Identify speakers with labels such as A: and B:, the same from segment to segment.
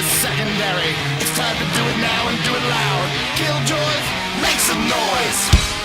A: is secondary. It's time to do it now and do it loud. Killjoys, make some noise.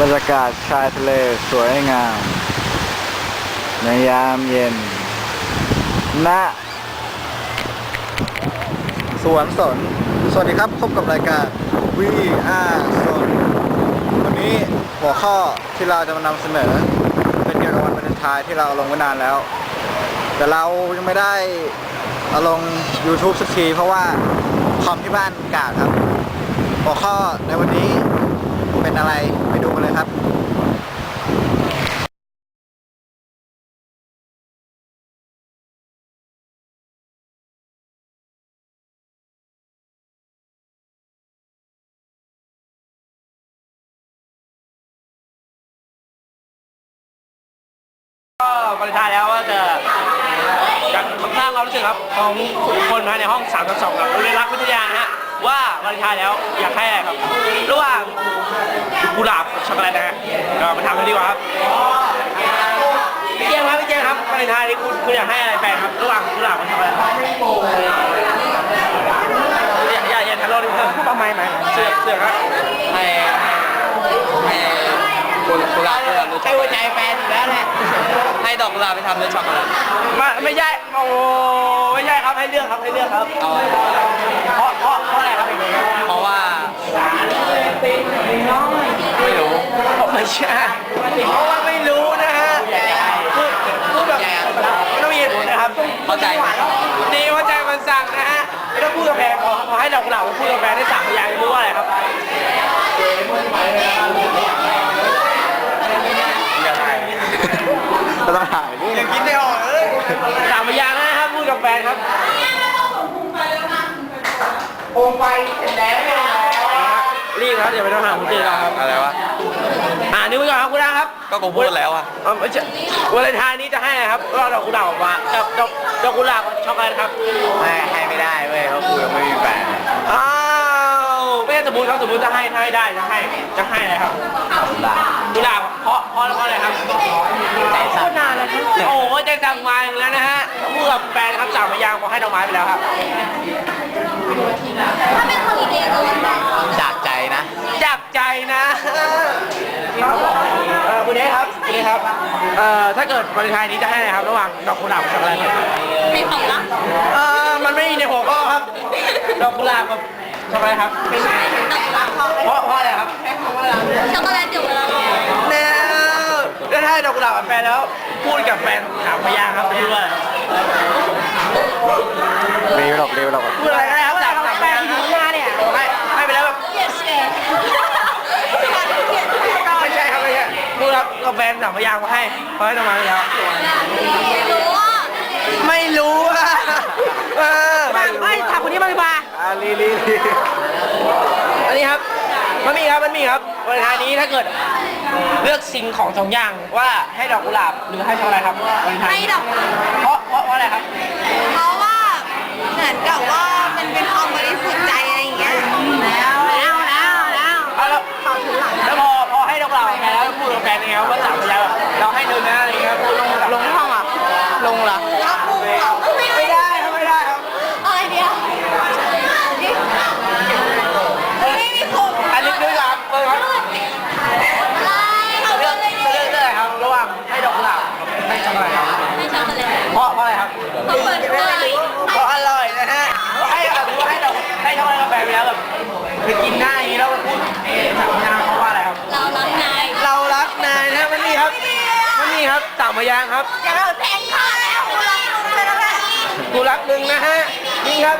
B: บรรยากาศชายทะเลสวยงาม ในยามเย็นณสวนสน สวัสดีครับ พบกับรายการ VR สน วันนี้หัวข้อที่เราจะมานำเสนอ เป็นเกี่ยวกับวันวาเลนไทน์ที่เราเอาลงไว้นานแล้ว แต่เรายังไม่ได้เอาลง YouTube สักทีเพราะว่าคอมที่บ้านกากครับ หัวข้อในวันนี้ อะไรไปดูกันเลยครับ
C: ก็บริษัทแล้วว่าจะจากสร้างความรู้สึกครับของคนภายในห้อง3ามสองกับเรียน ว่าบริษัทแล้ว อยากให้อะไรครับระหว่างกุหลาบกับช็อกโกแลตนะฮะก็มาถามกันดีกว่าครับพี่เจมส์ครับพี่เจมส์ครับบริษัทนี้คุณคุณอยากให้อะไรแฟนครับระหว่างกุหลาบกับช็อกโกแลตอย่าอย่าอย่าทะเลาะกันพูดประมาณไหมเสือกเสือกครับ
D: ให้ให้ กุกุหลาบไปทำด้วยช็
C: ให้
D: อกโก
C: หัว
D: แล
C: ใจ
D: ต
C: แฟนอยู่แล้วแหละ
D: ให้ดอกกุหลาบไปทำด้วยช็อกโกแลต
C: ไม่ไม่ใช่โอ้ไม่ใช่ครับให้เลือกครับให้เลือกครับ
D: เอา
C: เพราะเพราะเพราะอะไรครับพี่เจมส์
D: เพราะว่า
C: ไม่รู้ไม่ใช่เพราะว่าไม่รู้นะฮะพูดพูดแบบไม่ต้องมีเหตุผลนะครับ
D: เข้าใจไหม
C: ดีว่าใจมันสั่งนะฮะไม่ต้องพูดกับแฟนขอขอให้ดอกกุหลาบมาพูดกับแฟนได้สามพยางค์รู้ว่าอะไรครับ
B: ก็ต้องถ่ายดิ
C: ยังคิดไม่ออกเลยสามพยางค์นะครับพูดกับแฟนครับโคมไฟเสร็จแล้วรีบครับเดี๋ยวไปต้องหาคุณเจเราครับ
D: อะไรวะ
C: อ่านี่ไว้ก่อนครับคุณอาครับ
D: ก็กูพูดแล้วอะ
C: เอ่อไม่ใช่วาเลนไทน์นี้จะให้อะไรครับก็ดอกกุหลาบออกมากับดอกดอกกุหลาบกับช็อกโกแลตครับ
D: ให้ให้ไม่ได้เว้ยเพราะกูยังไม่มีแฟน
C: อ้าวไม่ใช่ สมมติครับสมมติจะให้ถ้าให้ได้จะให้จะให้อะไรครับกุหลาบเพราะเพราะเพราะอะไรครับใจสั่นนานเลยครับโอ้โหใจสั่งมาอีกแล้วนะฮะพูดกับแฟนครับสามพยางค์บอกให้ดอกไม้ไปแล้วครับ
E: ถ้าเป็นฮอลิเดย์ก็วันไหน
D: จากใจนะ
C: จากใจนะเออคุณเอ๊ครับคุณเอ๊ครับ เอ่อ ถ้าเกิดวาเลนไทน์นี้จะให้อะไรครับ ระหว่างดอกกุหลาบกับช็อกโกแลตครับ
E: ในของรัก
C: เออมันไม่มีในหัวข้อครับ ดอกกุหลาบกับ ช็อกโกแลตครับเพราะเพราะอะไรครับ
E: ช็อกโกแลตเดี๋ยวเวลา
C: แนวแล้วถ้าให้ดอกกุหลาบกับแฟนแล้ว พูดกับแฟนถามพยางค์ครับพูดว่า
B: เร็วหรอกเร็วหรอก
C: พูดอะไรก็ได้ครับถามถามพยางค์อยู่ข้างหน้าเนี่ยให้ให้ไปแล้วแบบ
E: เยสเอ
C: ไม่ใช่ครับไม่ใช่พูดครับกับแฟนถามพยางค์มาให้เขาให้ดอกไม้ไปแล้ว
E: รู้ว่า
C: ไม่รู้อะ เออไม่ถามคนนี้มาดีกว่า
B: อ่าลีลีลี
C: อันนี้ครับมันมีครับมันมีครับวันทายนี้ถ้าเกิดเลือกสิ่งของสองอย่างว่าให้ดอกกุหลาบหรือให้ช็อกโกแลตครับวันทาย
E: ให้ดอก
C: เพราะเพราะเพราะอะไรครับ
E: เพราะว่าเหมือนกับว่า
C: ไปกินหน้าอย่างนี้แล้วพูดเอ๊ะสามพยางค์เขาว่าอะไรครับ
E: เรารักนาย
C: เรารักนายนะมันนี่ครับมันนี่ครับสามพยางค์ครับ
E: อย่าเราแทงข้าแล้วกูรักมึงไปแล้วแหละ
C: กูรักหนึ่งนะฮะนี่ครับ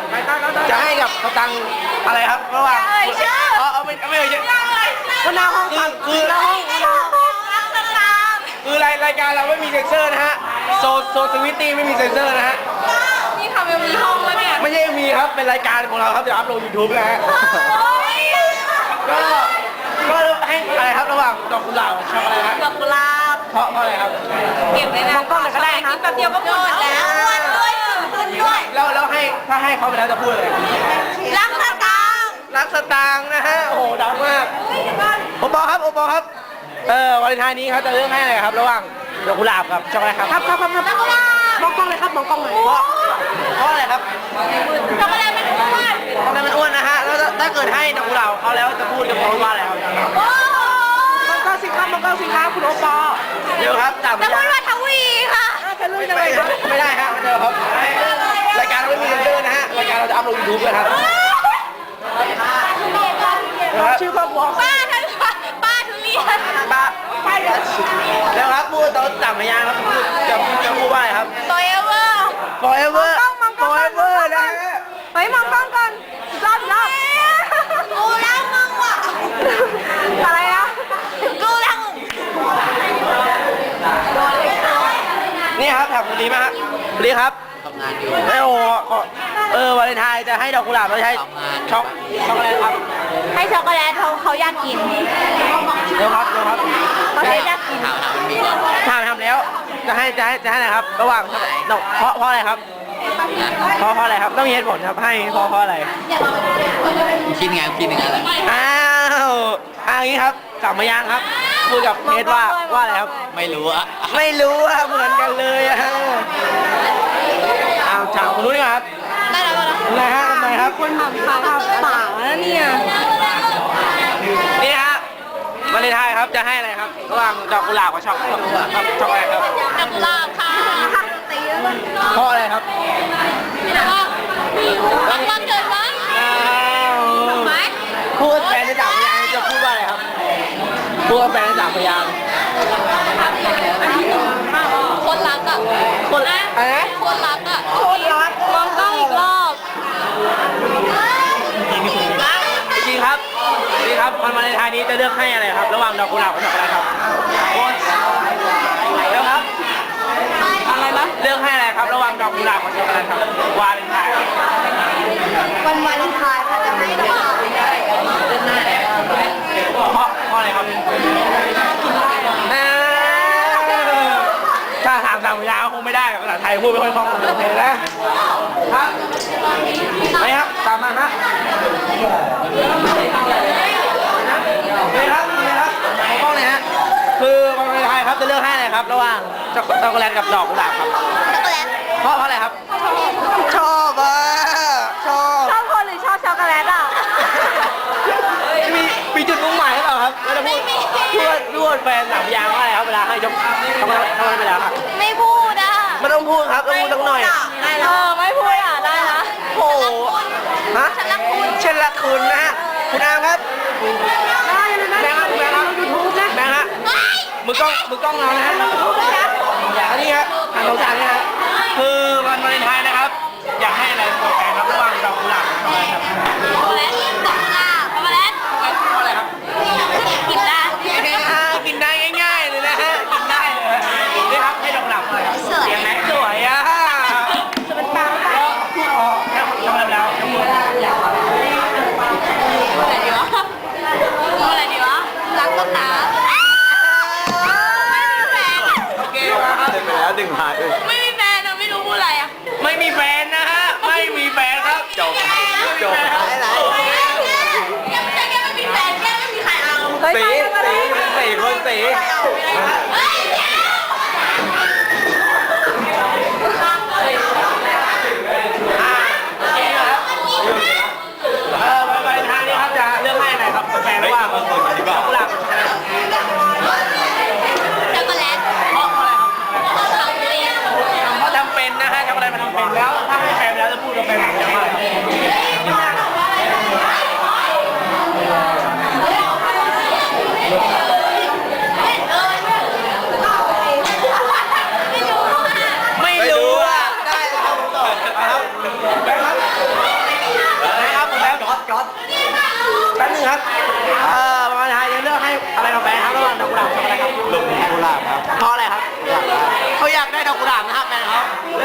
C: จะให้กับเขาตังอะไรครับระหว่างเอาเอาไม่ไม่เอ่ยชื่อก็หน้าห้องคือคือหน้าห้อง
E: รักตั้งนาน
C: คือรายรายการเราไม่มีเซ็นเซอร์นะฮะโซโซสวิตตี้ไม่มีเซ็นเซอร์นะฮะ
E: นี่ทำเป็นมีห้องแล้วเนี่ย
C: ไม่ใช่มีครับเป็นรายการของเราครับเดี๋ยวอัพลงยูทูบนะฮะ ก็ ก็ให้อะไรครับระหว่างดอกกุหลาบกับช็อกโกแลตครับ
E: ดอกกุหลาบ
C: เพราะเพราะอะไรครับ
E: เก็บไว้นะก็เลยก็ได้นะแป๊บเดียวก็หมดแล้วอ้วนด้วยขึ้นด้วย
C: แล้วแล้วให้ถ้าให้เขาไปแล้วจะพูดอะไร
E: รักสตางค์
C: รักสตางค์นะฮะโอ้โหดังมากโอปอครับโอปอครับเออวันไทายนี้ครับจะเลือกให้อะไรครับ ระหว่างดอกกุหลาบกับช็อกโกแลตครับครับครับครับ
E: ดอกกุหลาบ
C: มองกล้องเลยครับมองกล้องเลยเพราะเพราะอะไรครับ ให้ดอกกุหลาบเขาแล้วจะพูดจะพูดว่าอะไรครับ
E: โอ้โห
C: มองกล้องสิครับมองกล้องสิครับคุณโอปอเดี๋ยวครับสามพ
E: จะพู
C: ยา
E: ด
C: งค์
E: ว่าทวีค่ะ
C: ไม่ได้ครับไม่ได้ครับไม่ได้ครับรายการเราไม่มีเซ็นเซอร์นะฮะรายการเราจะอัพลงยูทูบเลยครับชื่อครอบครัว
E: ป้าทั้งป้าทุเรียน
C: ป้าไปกันแล้วครับพูดตอนสามพยางค์ครับพูดจะจะพูดว่าอะไรครับ
E: forever
C: forever forever นะฮะ
E: เฮ้ยมองกล้องก่อนรอบรอบกูรักมึงว่ะ อะไรอะกูรักมึง
C: นี่ ครับถามคุณลีมาครับคุณลีครับ
D: ทำงานอยู่
C: ไอโอ้ขอเออวาเลนไทน์จะให้ดอกกุหลาบแล้วใช้ช็อกช็อกโกแลตครับ
E: ให้ช็อกโกแลตเขาเขาอยากกิน
C: เร็วครับเร็วครับ
E: เขาเลยอยากกิน
D: ถามถามมันมี
C: ทำทำแล้ว จะให้จะให้จะให้อะไรครับ ระหว่างดอกเพราะเพราะอะไรครับเพราะเพราะอะไรครับต้องมีเหตุผลครับให้เพราะเพราะอะไร
D: คิดไงคิดอย่างนั้นแหละ
C: อ้าวอ้าวอย่างนี้ครับสามพยางค์ครับ พูดกับเพจว่าว่าอะไรครับ
D: ไม่รู้อะ
C: ไม่รู้อะเหมือนกันเลยอะอ้าวถามคุณรู้ดีกว่าครับ
E: ได้แล้วก็แล้ว
C: ทำไมฮะทำไมครับคุณ
E: ถามเขาเปล่าแล้วเนี่ย
C: นี่ฮะวาเลนไทน์ครับจะให้อะไรครับระหว่างดอกกุหลาบกับช็อกครับช็อกโกแลตครับ
E: ดอกกุหลาบค่ะตีแล้วก็
C: เพราะอะไรครับ
E: แล้วก็รักวันเกิดวัน
C: อ้าว
E: ไหม
C: พูดแฟนในสามพยางค์จะพูดว่าอะไรครับ พูดกับแฟนในสามพยางค์
E: คนรักอะ
C: คนอะไรนะ
E: คนรักอะคนรักมองกล้องอีกรอบ
C: จริงครับจริงครับวันวาเลนไทน์นี้จะเลือกให้อะไรครับ ระหว่างดอกกุหลาบกับช็อกโกแลตครับเลือกครับ อะไรนะเลือกให้อะไรครับดอกกุหลาบกับช็อกโกแลตครับวาเลนไทน์
E: วันวาเลนไทน์ค่ะจะให้ดอก
C: เพราะเพราะอะไรครับอ่าถ้าถามสามพยางค์ก็คงไม่ได้ภาษาไทยพูดไม่ค่อยคล่องโอเคนะครับไปครับ ตามมาฮะนี่ครับนี่ครับกล้องเลยฮะ คือวันวาเลนไทน์ครับจะเลือกให้อะไรครับ ระหว่างช็อกช็อกโกแลตกับดอกกุหลาบครับ
E: ช็อกโกแลต
C: เพราะเพราะอะไรครับ ชอบอะชอบ
E: ชอบคนหรือชอบช็อกโกแลตอะ
C: มีมีจุดมุ่งหมายหรือเปล่าครับแล้วจะพูดพูดพูดแฟนสามพยางค์ว่าอะไรครับเวลาให้ยกทำไมทำไมเวลาครับ
E: ไม่พูดอะ
C: ไม่ต้องพูดครับต้องพูดสักหน่อย
E: ได้เออไม่พูดอะได้นะ
C: โอ้โหฮะ
E: ฉันรักคุณ
C: เช่นละคุณนะฮะ คุณอามครับแบงค์ครับแบงค์ครับยูทูบนะแบงค์ฮะ มือกล้องมือกล้องเรานะฮะอันนี้ครับทางสงสารนะฮะคือ Yeah.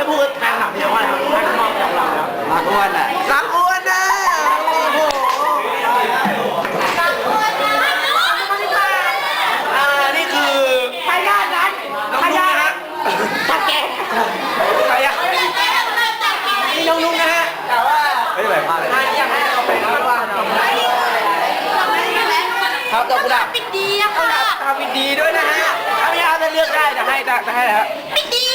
C: พูดแฟนถามเพียว่าอะไรครับแฟนมอบดอกกุหลาบแล้ว
B: รักอ้วนอะ
C: รักอ้วนนะโอ้โหอ่านี่คือพยานนั้นพยานนะฮะตะแกพยานนี่น้องนุ่งนะฮะแต่ว่า
B: ไม่ได้แบบพลาดเลย
C: ไม่อยากให้เราเป็นะหว่างดอกกุหลาบครับดอกกุหลาบ
E: ปิดดีอะค่ะ
C: ทำดีด้วยนะฮะถ้าพี่อาจะเลือกได้จะให้จะให้อะไรฮะ
E: ปิดดี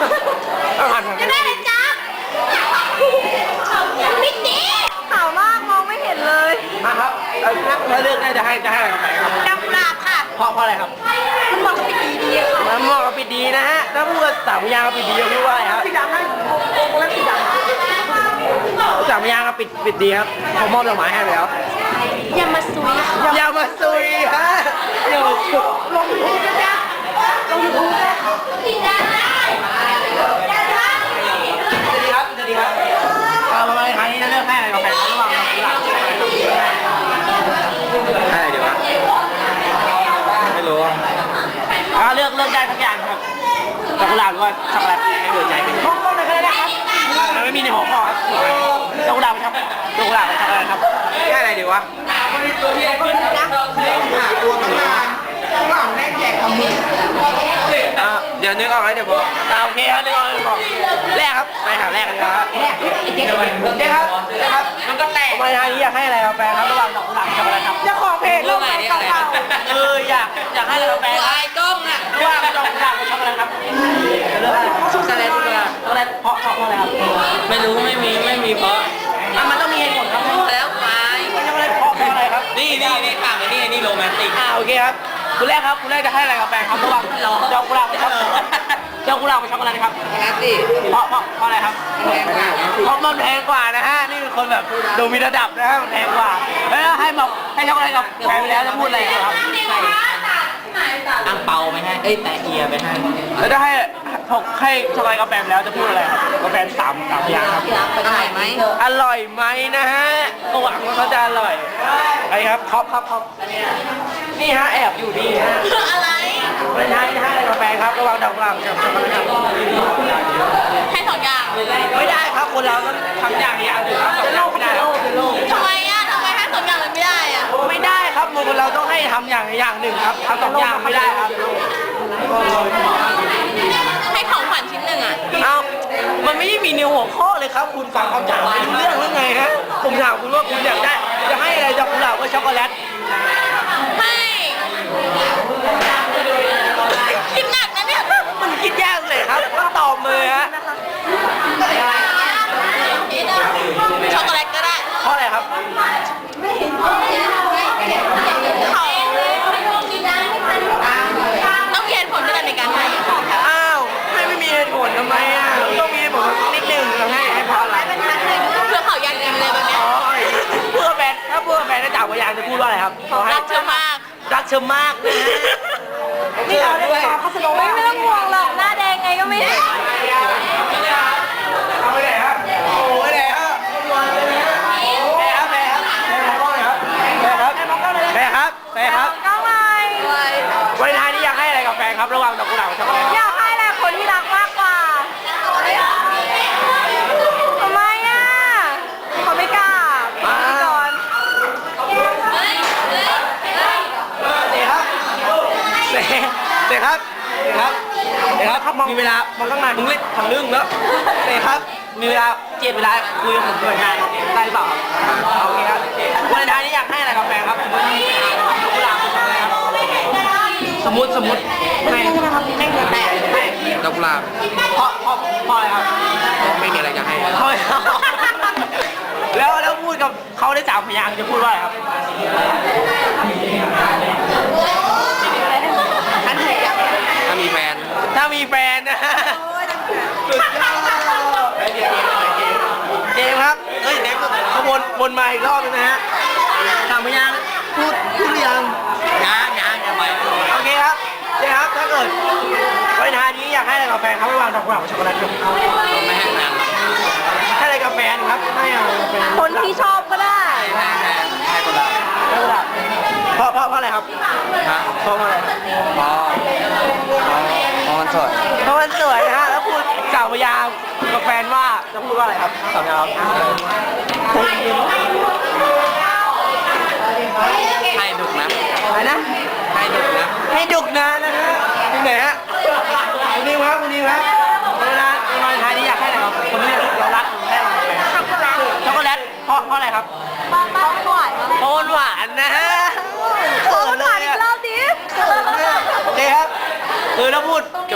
E: อะ
C: ต้อง
E: จะได้อะไรจ๊ะปิดดีขาวมากมองไม่เห็นเลย
C: นะครับเอ่อถ้าเลือกได้จะให้จะให้อะไรกับใครครับ
E: ดำกุหลาบค่ะ
C: เพราะเพราะอะไรครับ
E: มันมองปิดดีดีค่ะ
C: มันเหมาะกับปิดดีนะฮะ ถ้าพูดสามยางกับปิดดีจะพูดว่าอะไรครับ
E: สีดำให้วงเล็บสีดำ
C: สามยางกับปิดปิดดีครับผมมอบดอกไม้ให้แล้ว
E: อย่ามาซุย
C: อย่ามาซุยฮะอย่ามาซุยลงทุนกันนะลงทุนนะ
E: สีดำได้
C: สวัสดีครับสวัสดีครับ เออประมครั้งนี้จะเลือกให้อะไรกับใครครับระหว่างดอกกุหลาบกับอะไรครับ
B: ให้เดี๋ยววะไม่รู้อะ
C: อ่าเลือกเลือกได้ทุกอย่างครับดอกกุหลาบหรือว่าช็อกโกแลตให้เบื่อใจเป็นห้องต้นเลยนะครับมันไม่มีในหัวข้อครับดอกกุหลาบครับดอกกุหลาบกับช็อกโกแลตครับ
B: ให้อะไรดีวะ
C: อ่าเดี๋ยวนึกออกแล้วเดี๋ยวบอกอ่าโอเคครับนึกออกแล้วเดี๋ยวบอกแรกครับไปหาแรกกันนะครับเจ๊ครับเจ๊ครับมันก็แตกมาทางนี้อยากให้อะไรกับแฟนครับระหว่างดอกกุหลาบกับอะไรครับเจ้าของเพจโลกไหนเก่าๆเอออยากอยากให้อะไรกับแฟนครับ
D: ไอ้กล้องอะ
C: ระหว่างดอกกุหลาบกับช็อกโกแลตครับจะเลือกอะไร
D: ช็อกโกแลตดีกว่า
C: ช็อกโกแลตเพราะเพราะอะไรครับ
D: ไม่รู้ไม่มีไม่มีเพราะ
C: อะมันต้องมีเหตุผลครับ
D: แล้วไป
C: ช็อกโกแลตเพราะเพราะอะไรครับ
D: นี่นี่นี่ถามไปนี่นี่โรแมนติก
C: อ่าโอเคครับ คุณแรกครับคุณแรกจะให้อะไรกับแฟนครับระหว่างดอกกุหลาบกับช็อกโกแลตดอกกุหลาบกับช็อกโกแลตครับ
D: โรแมนติก
C: เพราะเพราะเพราะอะไรครับเพราะมันแพงกว่านะฮะนี่เป็นคนแบบดูมีระดับนะฮะมันแพงกว่าแล้วให้บอกให้ช็อกโกแลตกับแฟนไปแล้วจะพูดอะไรครับ
D: ใส่อังเปาไปให้เอ้ยแต่เอียไปให้
C: แล้วจะให้ให้ช็อกโกแลตกับแฟนไปแล้วจะพูดอะไรครับกับแฟนสามสามอย่างครับ
D: อร่อยไหม
C: อร่อยไหมนะฮะก็หวังว่าเขาจะอร่อยไปครับครับครับครับ นี่ฮะแอบอยู่ดีฮะ
E: อะไร
C: ไม่ใช่นะฮะอะไรกับแฟนครับระหว่างดอกกุหลาบกับช็อกโกแลตครับ
E: ให้สองอย่าง
C: ไม่ได้ครับคนเราต้องทำอย่างอย่างหนึ่งครับสองอย่างไม่ได้ครับ
E: ทำไมอะทำไมให้สองอย่างเลยไม่ได้อะ
C: ไม่ได้ครับคนเราต้องให้ทำอย่างอย่างหนึ่งครับทำสองอย่างไม่ได้ครับ
E: ให้ของขวัญชิ้นหนึ่งอะ
C: เอามันไม่ได้มีในหัวข้อเลยครับ คุณฟังคำถามไม่รู้เรื่องหรือไงฮะผมถามคุณว่าคุณอยากได้ จะให้อะไรดอกกุหลาบกับช็อกโกแลต
E: ให้คิดหนักนะเนี่ย
C: มันคิดยากเลยครับต้องตอบเลยฮะ
E: ช็อกโกแลตก็ได้
C: เพราะอะไรครับ
E: เขาต้องมีเหตุผลด้วยกันในการให้
C: อ้าวให้ไม่มีเหตุผลทำไมอะต้องมีเหตุผลนิดนึงเราให้ให้เพราะอะไร
E: เพื่อเขาอยากกินเลยแบบเนี้ย
C: อ๋อเพื่อแฟนถ้าเพื่อแฟนได้จากพยางค์จะพูดว่าอะไรครับขอให้
E: รักเธอมาก
C: รัก เธอมากนะฮะนี่เอาด้วย
E: ไม่ไม่ต้องห่วงหรอกหน้าแดงไงก็ไม่เห็น
C: เอาไปไหนครับโอ้ไปไหนครับแม่ครับแม่ครับแม่มองกล้องหน่อยครับแม่ครับแม่ครับแม่ครับ
E: ก็ไม่
C: วันท้ายนี้อยากให้อะไรกับแฟนครับ ระหว่างดอกกุหลาบกับช็อกโกแลต
E: อยากให้แหละคนที่รักมากกว่าทำไมอะเขาไม่กล้าพี่ก่อน
C: เด็กครับเด็กเด็กครับเด็กครับเด็กครับ มีเวลามองข้างในมึงเล่นทางลึ่งแล้วเด็กครับ มีเวลาเจ็ดเวลาคุยกับผมหน่อยได้ได้หรือเปล่าครับโอเคครับวันท้ายนี้อยากให้อะไรกับแฟนครับดอกกุหลาบอกโกแลตครับสมมติสมมติให้ให้เงินแต่
D: ดอกกุหลาบ
C: เพราะเพราะเพราะอะไรครับ
D: ไม่มีอะไรจะให้
C: แล้วแล้วพูดกับเขาได้สามพยางค์จะพูดว่าอะไรครับอันไหนอะ
D: ถ้ามีแฟน
C: ถ้ามีแฟนนะสุดยอดเกมครับเอ้ยเด็กขบวนวนมาอีกรอบนึงนะฮะสามพยางค์พูดพูดหรือยัง
D: ยังยังยังไป
C: โอเคครับเจ๊ครับ ถ้าเกิดวันท้ายนี้อยากให้อะไรกับแฟนครับระหว่างดอกกุหลาบกับช็อกโกแลตครับ
D: ไม่ให้แฟน
C: ให้อะไรกับแฟนครับให้อะไรกับแฟน
E: คนที่ชอบก็ได้
D: ให้แฟนให้คนละ
C: ดอกกุหลาบเพราะเพราะเพราะอะไรครับ
D: ฮะ
C: เพราะอะไร
D: พอ พอมันสด
C: เพราะมันสวยนะฮะแล้วพูดสาวพยางค์กับแฟนว่าจะพูดว่าอะไรครับสาวพยางค์ครับ
D: ให้ดุกนะ
C: อะไรนะ
D: ให้ดุกนะ
C: ให้ดุกนะนะฮะที่ไหนฮะคุณนิวครับคุณนิวครับเวลาเวลาท้ายนี้อยากให้อะไรครับคนที่เรารักให้อะไรกับแฟน
E: ช็อกโกแลต
C: ช็อกโกแลตเพราะเพราะอะไรครับ
E: บ้าบ้าหวาน
C: เพราะมันหวานนะฮะ
E: โอ้หวานอีกรอบดิ
C: โอเคครับคือถ้า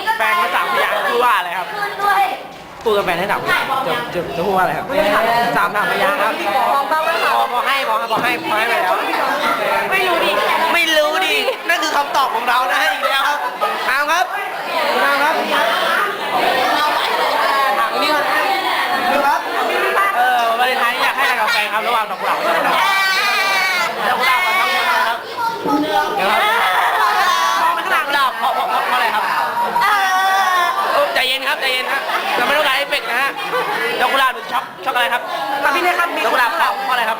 C: พูดกับแฟนภาษามพยางค์พูดว่าอะไรครับ
E: ด้วย
C: พูดกับแฟนให้สามจะจะจะพูดว่าอะไรครับสามสามพยางค์ครับ
E: มองบ้างไหม
C: พ
E: คะ
C: อพอให้พอให้พอให้พอให้ไปแล้ว
E: ไม่รู้ดิ
C: ไม่รู้ดินั่นคือคำตอบของเรานะอีกแล้วครับถามครับถามครับถามนี่ก่อนดูครับเออวันท้ายนี้อยากให้อะไรกับแฟนครับระหว่างดอกกุหลาบกับช็อกโกแลตดอกกุหลาบกับช็อกโกแลตครับเดี๋ยวครับ ดอกกุหลาบหรือช็อกช็อกอะไรครับพี่เนี่ยครับดอกกุหลาบครับเพราะอะไรครับ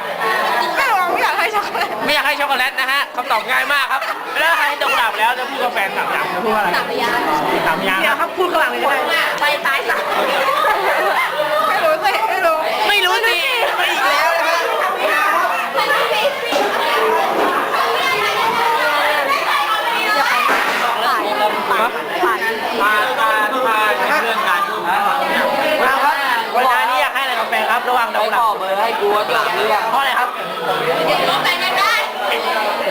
E: ไม่หวังไม่อยากให้ช็อกโกแลต
C: ไม่อยากให้ช็อกโกแลตนะฮะคำตอบง่ายมากครับ แล้วถ้าให้ดอกกุหลาบแล้วจะพูดกับแฟนสามอย่างจะพูดว่าอะไร
E: สามพยางค์
C: สามอย่างครับพูดข้างหลังเลยก็ได้
E: ไปตายซะไม่รู้สิไม่รู้
C: ไม่รู้สิไม่อีกแล้วนะฮะ
E: ไม่รู้สิอย่าไปขายขายขาย
C: มามามาเรื่องการนะครับวันนี้อยากให้อะไรกับแฟน ครับ ระหว่างดอกกุหลาบ
D: เบอร์ให้กูว่าหลับเรื่อง
C: เพราะอะไรครับ
E: รู้ไปกันได้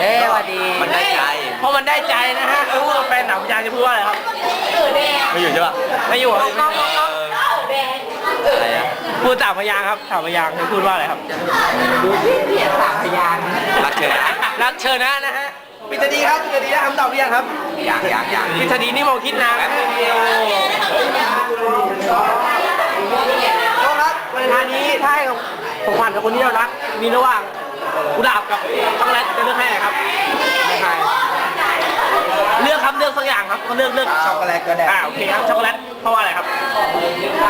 C: เอ๊สวัสดี
D: มันได้ใจ
C: เพราะมันได้ใจนะฮะพูดกับแฟนหนังยางจะพูดว่าอะไรครับ
D: ไม่อยู่ใช่ปะ
C: ไม่อยู่ครับ
D: อะไรอะ
C: พูดสามพยางค์ครับสามพยางค์จะพูดว่าอะไรครับสามพยางค์
D: รักเธอนะ
C: รักเชิญนะนะฮะปิตดีครับปิตดีได้คำตอบหรือยังครับ
D: อยากอยากอยาก
C: ปิตดีนี่มองคิดนานเดีย วน้องครับวันท้ายนี้ถ้าให้กับของขวัญกับคนที่เรารัก มีระหว่างกุหลาบกับช็อกโกแลตจะเลือกให้อะไรครับ
D: ไม่ให้
C: เลือกครับเลือกสักอย่างครับก็เลือกเลือก
D: ช็อกโกแลตก็ได้
C: อ่าโอเคครับช็อกโกแลตเพราะว่าอะไรครับ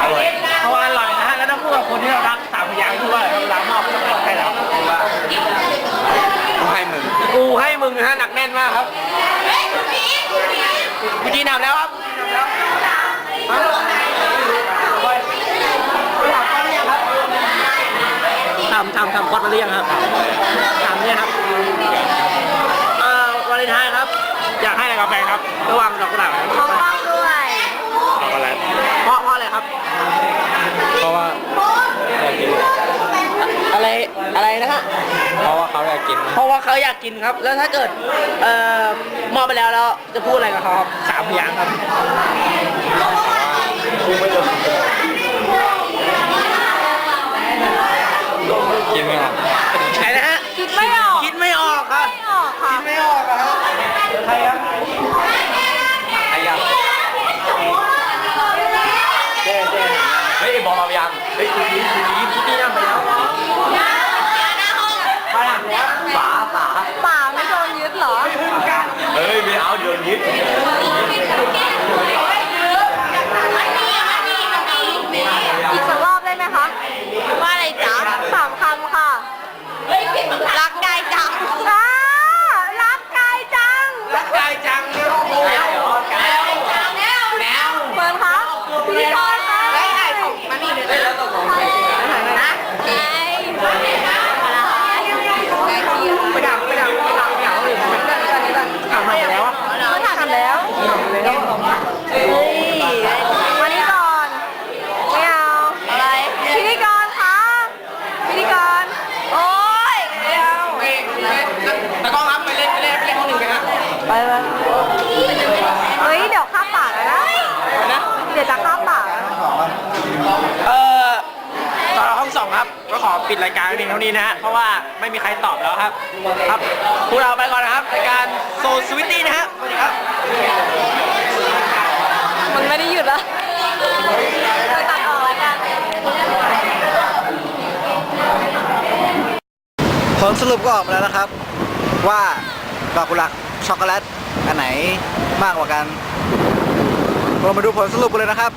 D: อร่อย
C: เพราะว่าอร่อยนะฮะแล้วถ้าพูดกับคนที่เรารักสามพยางค์พูดว่าอะไรครับเวลามอบช็อกโกแลตให้เรา
D: ว่ากูให้มึง
C: กูให้มึงนะฮะหนักแน่นมากครับเมื่อกี้นำแล้วครับ นรือยังครับถามหรือยังครับเอ่อวาเลนไทน์ครับ อยากให้อะไรกับแฟนครับ ระหว่างดอกกุหลาบกับ
F: ขอฟังด้วย
C: ช็อกโกแลตเพราะเพราะอะไรครับ
D: เพราะว่าอยากกิน
C: อะไรอะไรนะฮะ
D: เพราะว่าเขาอยากกิน
C: เพราะว่าเขาอยากกินครับ แล้วถ้าเกิดเอ่อมอบไปแล้วแล้วจะพูดอะไรกับเขาครับสามพยางค์ครับ
D: กินไหมครับ
C: ใช่นะฮะ
F: คิดไม่ออก
C: คิดไม่ออกครับ
F: ไม่ออกค่ะ
C: ไม่ออกอะครับใครครับ
D: ใครยัง
C: เจ๊เจ๊
D: เฮ้ยบอกเรายังเฮ้ยคุณยิ้มคุณยิ้ม
C: พี่นั่งไปแล้วมาหลังแล้ว
D: ฝาฝา
F: ป่าไม่โดนยึดเหรอ
D: เฮ้ย ไม่เอาเดี๋ยวยึด
F: อีกสักรอบได้ไหมคะ ว่าอะไรจ๊ะสามคำค่ะ รักกายจังอ่ารักกายจัง
C: รักกายจังเลยโอ้โห
F: เฟิร์นคะพิธีกรคะไม่ได้ของมันนี่เลยนะนะไง
C: ไปถามไปถามไปถามไปถามเลยถามมาแล้วอะ
F: เขาถามแล้วเฮ้ยมานี่ก่อนไม่เอาอะไรพิธีกรคะพิธีกรโอ๊ยไม่เอา
C: ตะกล้องครับไปเล่นไปเล่นไปเล่นห้องหนึ่งกันนะ
F: ไปไปเฮ้ย เดี๋ยวข้าปากแล้วนะ เดี๋ยวจะข้าปากแล้ว
C: เออตอนห้องสองครับ ก็ขอ ปิดรายการเพียงเท่านี้นะฮะ เพราะว่าไม่มีใครตอบแล้วครับ ครับ พวกเราไปก่อนนะครับรายการโซสวิตตี้นะฮะสวัสดีครับ
F: มันไม่ได้หยุดแล้วเราตัดออกแล้วกัน
B: ผลสรุปก็ออกมาแล้วนะครับ ว่าดอกกุหลาบช็อกโกแลตอันไหนมากกว่ากัน เรามาดูผลสรุปกันเลยนะครับ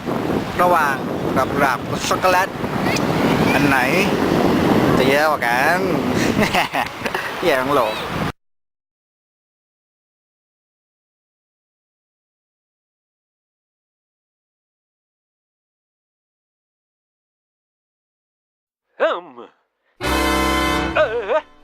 B: ระหว่างดอกกุหลาบกับช็อกโกแลตอันไหน vậy mà cả cái ăn lộn
G: Um. Uh.